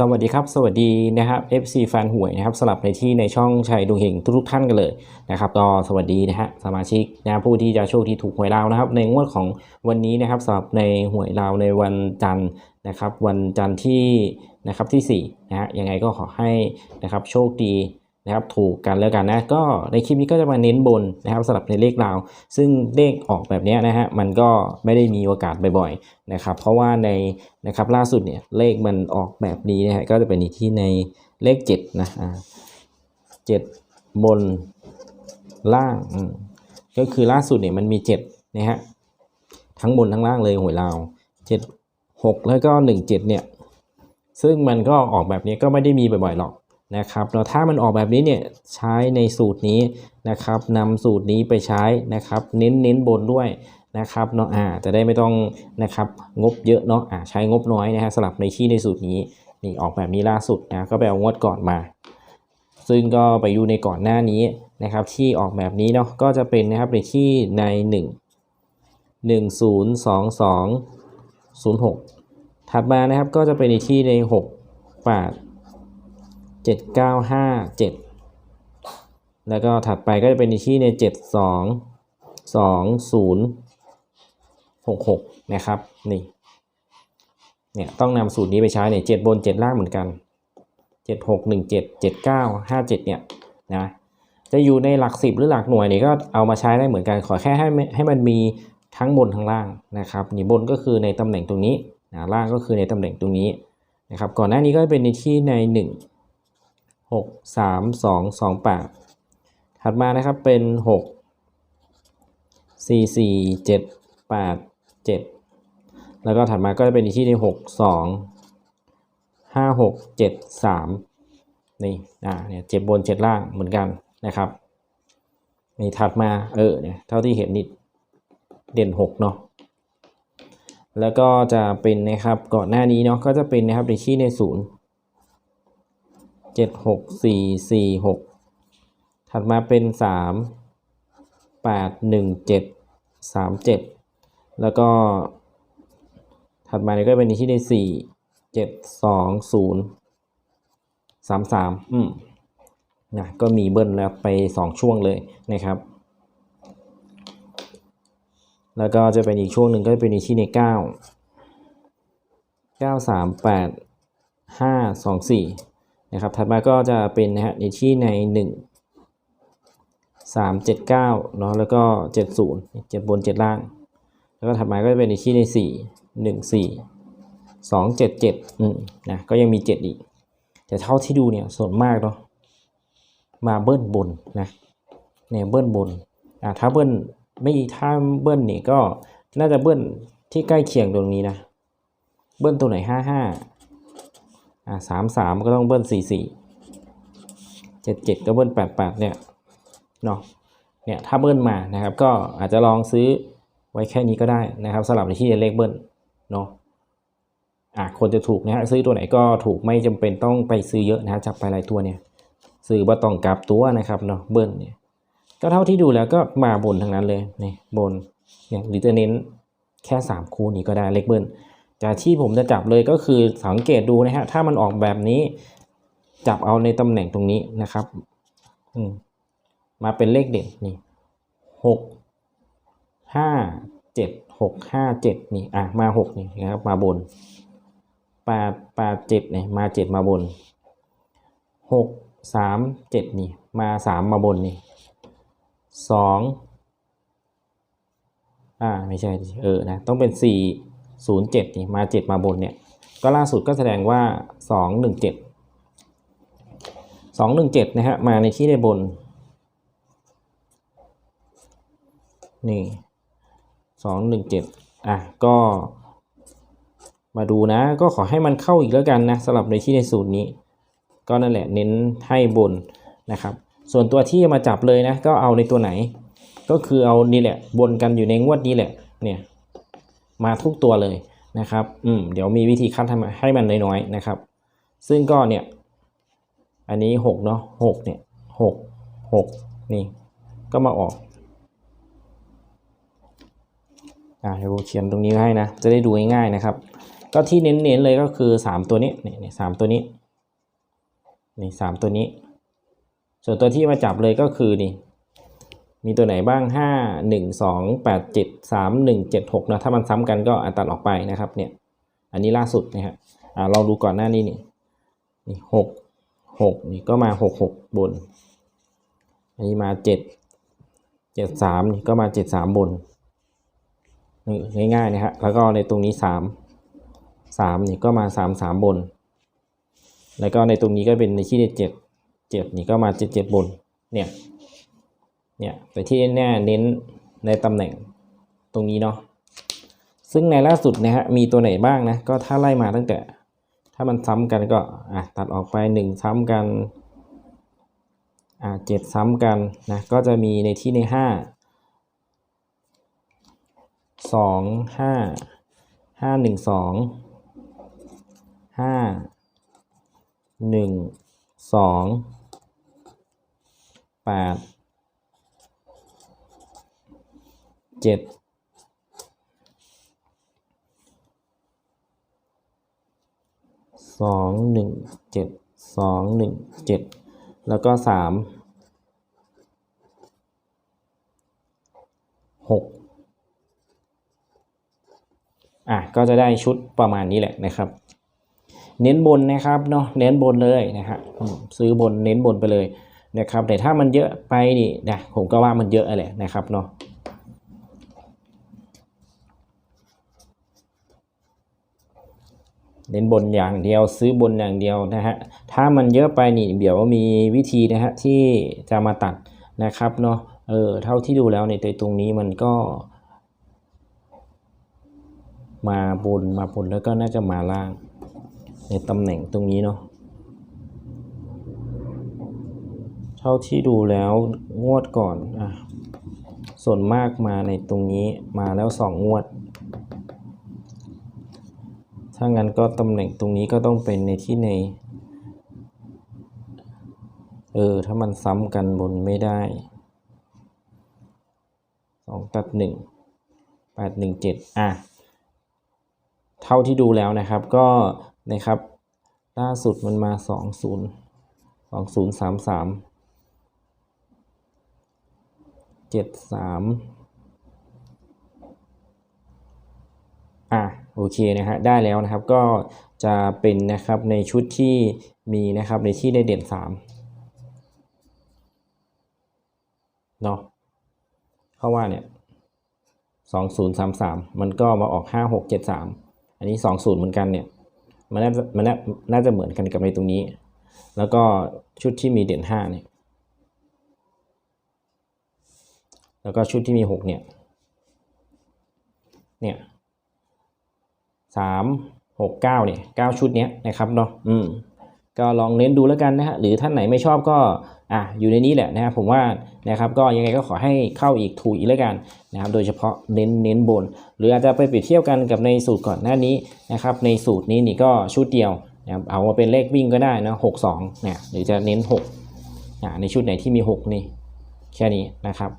สวัสดีครับ สวัสดีนะครับ FC แฟนหวยนะครับสลับในที่ในช่องชัยดวงเฮงทุกๆท่านกันเลยนะครับก็สวัสดีนะฮะสมาชิกนะผู้ที่จะโชคที่ถูกหวยลาวนะครับ ในงวดของวันนี้นะครับสำหรับในหวยลาวในวันจันทร์นะครับ วันจันทร์ที่นะครับที่4นะฮะยังไงก็ขอให้นะครับโชคดี นะครับถูกกันแล้วกันนะก็ในคลิปนี้ก็จะมาเน้นบนนะครับสำหรับในเลขลาว ซึ่งเลขออกแบบนี้นะฮะมันก็ไม่ได้มีโอกาสบ่อยๆนะครับเพราะว่าในนะครับล่าสุดเนี่ยเลขมันออกแบบนี้นะฮะก็จะเป็นที่ในเลข7นะอ่าเจ็ดบนล่างก็คือล่าสุดเนี่ยมันมี7นะฮะทั้งบนทั้งล่างเลยหวยลาว7 6 แล้วก็ 1 7เนี่ยซึ่งมันก็ออกแบบนี้ก็ไม่ได้มีบ่อยๆหรอก นะครับแล้วถ้ามันออกแบบนี้เนี่ยใช้ในสูตรนี้นะครับนำสูตรนี้ไปใช้นะครับ เน้นเน้นบนด้วยนะครับเนาะอ่าจะได้ไม่ต้องนะครับงบเยอะเนาะอ่าใช้งบน้อยนะฮะสลับในที่ในสูตรนี้นี่ออกแบบนี้ล่าสุดนะก็ไปเอางวดก่อนมา ซึ่งก็ไปดูในก่อนหน้านี้นะครับ ที่ออกแบบนี้เนาะก็จะเป็นนะครับในที่ใน 1 1 0 2 2 0 6 ถัดมานะครับก็จะเป็นในที่ใน 6 8 7 9 5 7 แล้วก็ถัดไปก็จะเป็นในที่ใน 7 2 2 0 6 6 นะครับ นี่ เนี่ยต้องนำสูตรนี้ไปใช้เนี่ย7บน 7 ล่างเหมือนกัน 7 6 1 7 7 9 5 7 เนี่ยนะจะอยู่ในหลัก 10 หรือหลักหน่วยนี่ก็เอามาใช้ได้เหมือนกันขอแค่ให้ให้มันมีทั้งบนทั้งล่างนะครับนี่บนก็คือในตำแหน่งตรงนี้นะล่างก็คือในตำแหน่งตรงนี้นะครับก่อนหน้านี้ก็เป็นในที่ใน 1 6 3 2 2 8 ถัดมานะครับเป็น 6 4 4 7 8 7 แล้วก็ถัดมาก็จะเป็นในที่ใน 6 2ห้าหกเจ็ดสามนี่อ่าเนี่ยเจ็บบนเจ็ดล่างเหมือนกันนะครับนี่ถัดมาเออเนี่ยเท่าที่เห็นนี่เด่นหกเนาะแล้วก็จะเป็นนะครับก่อนหน้านี้เนาะก็จะเป็นนะครับในที่ในศูนย์ เจ็ดหกสี่สี่หกถัดมาเป็นสามแปดหนึ่งเจ็ดสามเจ็ดแล้วก็ ถัดมาเนี่ยก็เป็นในที่ในสี่เจ็ดสองศูนย์สามสามอืมนะก็มีเบิ้ลแล้วไปสองช่วงเลยนะครับ แล้วก็จะเป็นอีกช่วงหนึ่งก็จะเป็นในที่ในเก้าเก้าสามแปดห้าสองสี่ นะครับ ถัดมาก็จะเป็นนะฮะในที่ในหนึ่งสามเจ็ดเก้าเนาะแล้วก็เจ็ดศูนย์เจ็ดบนเจ็ดล่าง แล้วก็ถัดมาก็จะเป็นในที่ในสี่หนึ่งสี่สองเจ็ดเจ็ดอืมนะก็ยังมีเจ็ดอีก แต่เท่าที่ดูเนี่ยส่วนมากเนาะมาเบิ้ลบนนะเนี่ยเบิ้ลบนอ่าถ้าเบิ้ลไม่ถ้าเบิ้ลเนี่ยก็น่าจะเบิ้ลที่ใกล้เคียงตรงนี้นะ เบิ้ลตัวไหนห้าห้า อ่าสามสามก็ต้องเบิ้ลสี่สี่เจ็ดเจ็ดก็เบิ้ลแปดแปดเนี่ยเนาะเนี่ยถ้าเบิ้ลมานะครับ ก็อาจจะลองซื้อไว้แค่นี้ก็ได้นะครับสลับในที่เลขเบิ้ลเนาะอะคนจะถูกนะฮะซื้อตัวไหนก็ถูกไม่จำเป็นต้องไปซื้อเยอะนะฮะจับไปหลายตัวเนี่ยซื้อบ่ต้องกลับตัวนะครับเนาะเบิ้ลเนี่ยก็เท่าที่ดูแล้วก็มาบนทั้งนั้นเลยนี่บนเนี่ยหรือจะเน้นแค่ 3 คู่นี้ก็ได้เล็กเบิ้ล แต่ที่ผมจะจับเลยก็คือสังเกตดูนะฮะถ้ามันออกแบบนี้ จับเอาในตำแหน่งตรงนี้นะครับอืมมาเป็นเลขเด่นนี่หกห้าเจ็ดหกห้าเจ็ดนี่อะมาหกนี่นะครับมาบนแปดแปดเจ็ดเนี่ยมาเจ็ดมาบนหกสามเจ็ดนี่มาสามมาบนนี่สองอ่าไม่ใช่เออนะต้องเป็นสี่ ศูนย์เจ็ดนี่มาเจ็ดมาบนเนี่ย ก็ล่าสุดก็แสดงว่าสองหนึ่งเจ็ดสองหนึ่งเจ็ดนะฮะ มาในที่ในบน นี่สองหนึ่งเจ็ดอะ ก็มาดูนะ ก็ขอให้มันเข้าอีกแล้วกันนะสำหรับในที่ในสูตรนี้ ก็นั่นแหละเน้นให้บนนะครับ ส่วนตัวที่มาจับเลยนะ ก็เอาในตัวไหน ก็คือเอานี่แหละบนกันอยู่ในงวดนี้แหละ เนี่ย มาทุกตัวเลยนะครับอืมเดี๋ยวมีวิธีคัดให้มันให้มันน้อยๆนะครับ ซึ่งก็เนี่ย อันนี้หกเนาะหกเนี่ยหกหกนี่ ก็มาออกอ่าเดี๋ยวเขียนตรงนี้ให้นะ จะได้ดูง่ายๆนะครับ ก็ที่เน้นๆเลยก็คือสามตัวนี้นี่นี่สามตัวนี้นี่สามตัวนี้ ส่วนตัวที่มาจับเลยก็คือนี่ มีตัวไหนบ้างห้าหนึ่งสองแปดเจ็ดสามหนึ่งเจ็ดหกนะถ้ามันซ้ำกันก็อะตัดออกไปนะครับเนี่ยอันนี้ล่าสุดนะฮะอ่าลองดูก่อนหน้านี้นี่นี่หกหกนี่ก็มาหกหกบน อันนี้มาเจ็ดเจ็ดสามนี่ก็มาเจ็ดสามบนง่ายๆนะฮะแล้วก็ในตรงนี้สามสามนี่ก็มาสามสามบน แล้วก็ในตรงนี้ก็เป็นในที่เจ็ดเจ็ดนี่ก็มาเจ็ดเจ็ดบนเนี่ย เนี่ยแต่ที่แน่เน้นในตำแหน่งตรงนี้เนาะซึ่งในล่าสุดนะฮะมีตัวไหนบ้างนะก็ถ้าไล่มาตั้งแต่ ถ้ามันซ้ำกันก็อะตัดออกไปหนึ่งซ้ำกันอะเจ็ดซ้ำกันนะก็จะมีในที่ในห้าสองห้าห้าหนึ่งสองห้าหนึ่งสองแปด เจ็ดสองหนึ่งเจ็ดสองหนึ่งเจ็ดแล้วก็สามหกอะก็จะได้ชุดประมาณนี้แหละนะครับ เน้นบนนะครับเนาะเน้นบนเลยนะฮะซื้อบนเน้นบนไปเลยนะครับ แต่ถ้ามันเยอะไปนี่นะผมก็ว่ามันเยอะแหละนะครับเนาะ เน้นบนอย่างเดียวซื้อบนอย่างเดียวนะฮะถ้ามันเยอะไปนี่เดี๋ยวมีวิธีนะฮะที่จะมาตัดนะครับเนาะเออเท่าที่ดูแล้วในตรงนี้มันก็ มาบนมาบนแล้วก็น่าจะมาล่าง ในตำแหน่งตรงนี้เนาะเท่าที่ดูแล้วงวดก่อนอะส่วนมากมาในตรงนี้มาแล้วสองงวด ถ้างั้นก็ตำแหน่งตรงนี้ก็ต้องเป็นในที่ในเออ ถ้ามันซ้ำกันบนไม่ได้สองตัดหนึ่งแปดหนึ่งเจ็ดอะ เท่าที่ดูแล้วนะครับก็นะครับล่าสุดมันมาสองศูนย์สองศูนย์สามสามเจ็ดสามอะ โอเคนะฮะได้แล้วนะครับก็จะเป็นนะครับในชุดที่มีนะครับในที่ได้เด่นสามเนาะเพราว่าเนี่ยสองศูนย์สามสามมันก็มาออกห้าหกเจ็ดสามอันนี้สองศูนย์เหมือนกันเนี่ยมันน่าจะมันน่าน่าจะเหมือนกันกับในตรงนี้ แล้วก็ชุดที่มีเด่นห้าเนี่ยแล้วก็ชุดที่มีหกเนี่ยเนี่ย สามหกเก้าเนี่ยเก้าชุดเนี้ยนะครับเนาะอืมก็ลองเน้นดูแล้วกันนะฮะหรือท่านไหนไม่ชอบก็อะอยู่ในนี้แหละนะครับผมว่านะครับก็ยังไงก็ขอให้เข้าอีกถูกอีกแล้วกันนะครับโดยเฉพาะเน้นเน้นบน หรืออาจจะไปเปรียบเทียบกันกับในสูตรก่อนหน้านี้นะครับในสูตรนี้นี่ก็ชุดเดียวนะครับเอามาเป็นเลขวิ่งก็ได้นะหกสองเนี่ยหรือจะเน้นหกอะในชุดไหนที่มีหกนี่แค่นี้นะครับ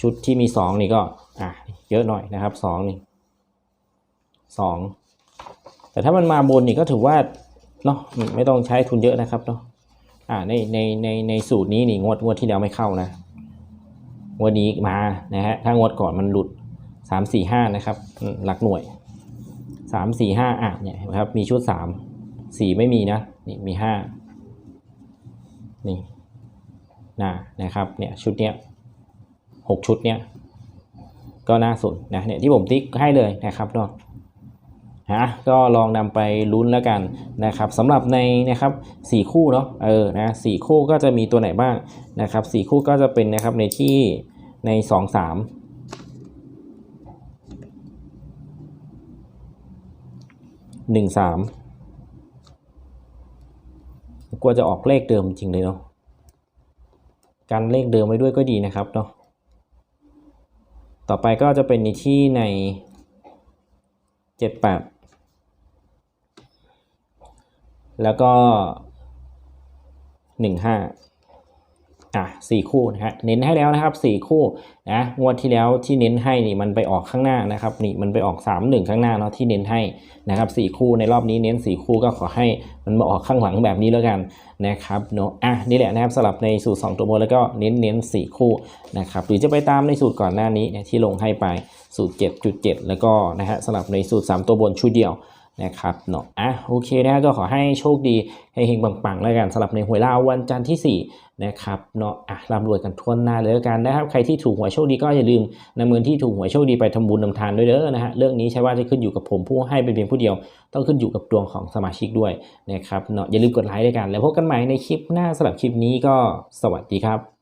ชุดที่มีสองนี่ก็อะเยอะหน่อยนะครับสองนี่ สองแต่ถ้ามันมาบนนี่ก็ถือว่าเนาะไม่ต้องใช้ทุนเยอะนะครับเนาะอ่าในในในในสูตรนี้นี่งวดงวดที่แล้วไม่เข้านะงวดนี้มานะฮะถ้างวดก่อนมันหลุดสามสี่ห้านะครับ หลักหน่วยสามสี่ห้าอะเนี่ยนไหมครับมีชุดสามสี่ไม่มีนะนี่มีห้านี่นะนะครับเนี่ยชุดเนี้ยหกชุดเนี้ยก็น่าสนนะเนี่ยที่ผมติ๊กให้เลยนะครับเนาะ นะก็ลองนำไปลุ้นแล้วกันนะครับสำหรับในนะครับสี่คู่เนาะเออนะสี่คู่ก็จะมีตัวไหนบ้างนะครับสี่คู่ก็จะเป็นนะครับในที่ในสองสามหนึ่งสามกลัวจะออกเลขเดิมจริงเลยเนาะการเลขเดิมไว้ด้วยก็ดีนะครับเนาะต่อไปก็จะเป็นในที่ในเจ็ดแปด แล้วก็หนึ่งห้าอะสี่คู่นะฮะเน้นให้แล้วนะครับสี่คู่นะงวดที่แล้วที่เน้นให้นี่มันไปออกข้างหน้านะครับนี่มันไปออก3 1ข้างหน้าเนาะที่เน้นให้นะครับสี่คู่ในรอบนี้เน้นสี่คู่ก็ขอให้มันมาออกข้างหลังแบบนี้แล้วกันนะครับเนาะอะนี่แหละนะครับสลับในสูตร2ตัวบนแล้วก็เน้นเน้นสี่คู่นะครับหรือจะไปตามในสูตรก่อนหน้านี้ที่ลงให้ไปสูตร7.7แล้วก็นะฮะสลับในสูตร3ตัวบนชุดเดียว นะครับเนาะอะโอเคนะก็ขอให้โชคดีให้เฮงปังๆแล้วกันสำหรับในหวยลาววันจันทร์ที่ 4 นะครับเนาะอะร่ำรวยกันทั่วหน้าเลยแล้วกันนะครับ ใครที่ถูกหวยโชคดีก็อย่าลืมนำเงินที่ถูกหวยโชคดีไปทำบุญนำทานด้วยเด้อนะฮะเรื่องนี้ใช่ว่าจะขึ้นอยู่กับผมผู้ให้เป็นเพียงผู้เดียว ต้องขึ้นอยู่กับดวงของสมาชิกด้วยนะครับเนาะอย่าลืมกดไลค์ด้วยกัน แล้วพบกันใหม่ในคลิปหน้าสำหรับคลิปนี้ก็สวัสดีครับ